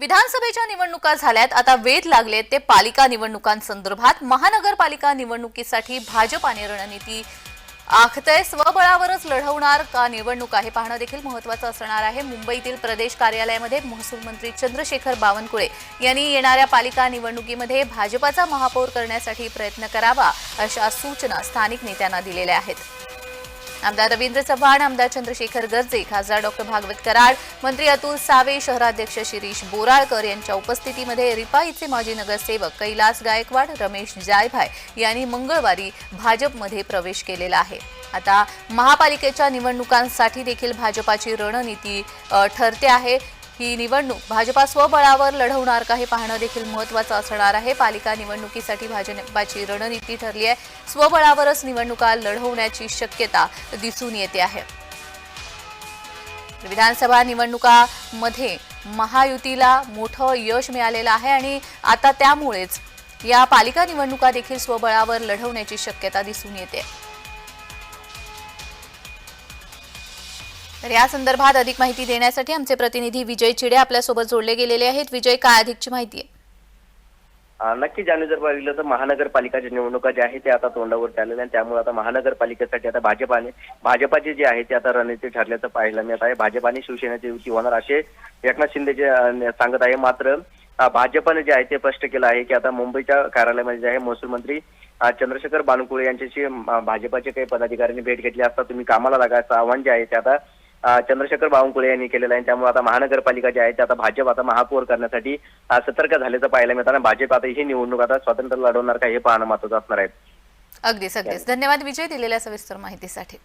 विधानसभेच्या निवडणुका झाल्यात. आता वेध लागलेत ते पालिका निवडणुकांसंदर्भात. महानगरपालिका निवडणुकीसाठी भाजपाने रणनीती आखतय. स्वबळावरच लढवणार का निवडणूक आहे पाहणं देखील महत्वाचं असणार आहे. मुंबईतील प्रदेश कार्यालयामध्ये महसूल मंत्री चंद्रशेखर बावनकुळे यांनी येणाऱ्या पालिका निवडणुकीमध्ये भाजपाचा महापौर करण्यासाठी प्रयत्न करावा अशा सूचना स्थानिक नेत्यांना दिलेल्या आहेत. आमदार रवींद्र चव्हाण आमदार चंद्रशेखर गर्जे खासदार डॉक्टर भागवत कराड मंत्री अतुल सावे शहराध्यक्ष शिरीष बोराळकर यांच्या उपस्थितीमध्ये रिपाईचे माजी नगरसेवक कैलास गायकवाड रमेश जायभाय यांनी मंगळवारी भाजपमध्ये प्रवेश केलेला आहे. आता महापालिकेच्या निवडणुकांसाठी देखील भाजपाची रणनीती ठरते आहे. ही निवडणूक भाजपा स्वबळावर लढवणार का हे पाहणं देखील महत्वाचं असणार आहे. पालिका निवडणुकीसाठी भाजपाची रणनीती ठरली आहे. स्वबळावरच निवडणुका लढवण्याची शक्यता दिसून येते आहे. विधानसभा निवडणुकामध्ये महायुतीला मोठं यश मिळालेलं आहे आणि आता त्यामुळेच या पालिका निवडणुका देखील स्वबळावर लढवण्याची शक्यता दिसून येते. तर या संदर्भात अधिक माहिती देण्यासाठी आमचे प्रतिनिधी विजय चिडे आपल्यासोबत जोडले गेलेले आहेत. विजय काय अधिकची माहिती आहे? नक्की जाणून जर पाहिलं तर महानगरपालिकाच्या निवडणुका ज्या आहेत त्या आता तोंडावर आलेल्या आणि त्यामुळे आता महानगरपालिकेसाठी आता भाजपाने भाजपाचे जे आहे ते आता रणनीती ठरल्याचं पाहायला मिळत आहे. भाजप आणि शिवसेनेची युती होणार असे एकनाथ शिंदे जे सांगत आहे. मात्र भाजपाने जे आहे ते स्पष्ट केलं आहे की आता मुंबईच्या कार्यालयामध्ये जे आहे महसूल मंत्री चंद्रशेखर बानकुळे यांच्याशी भाजपाचे काही पदाधिकाऱ्यांनी भेट घेतली असता तुम्ही कामाला लागायचं आव्हान जे आहे ते आता चंद्रशेखर बावनकुळे यांनी केलेलं आहे. त्यामुळे आता महानगरपालिका जे आहे ते आता भाजप आता महापौर करण्यासाठी सतर्क झाल्याचं पाहायला मिळताना भाजप आता ही निवडणूक आता स्वातंत्र्य लढवणार का हे पाहणं महत्वाचं असणार आहे. अगदीच अगदीच. धन्यवाद. विजय दिलेल्या सविस्तर माहितीसाठी.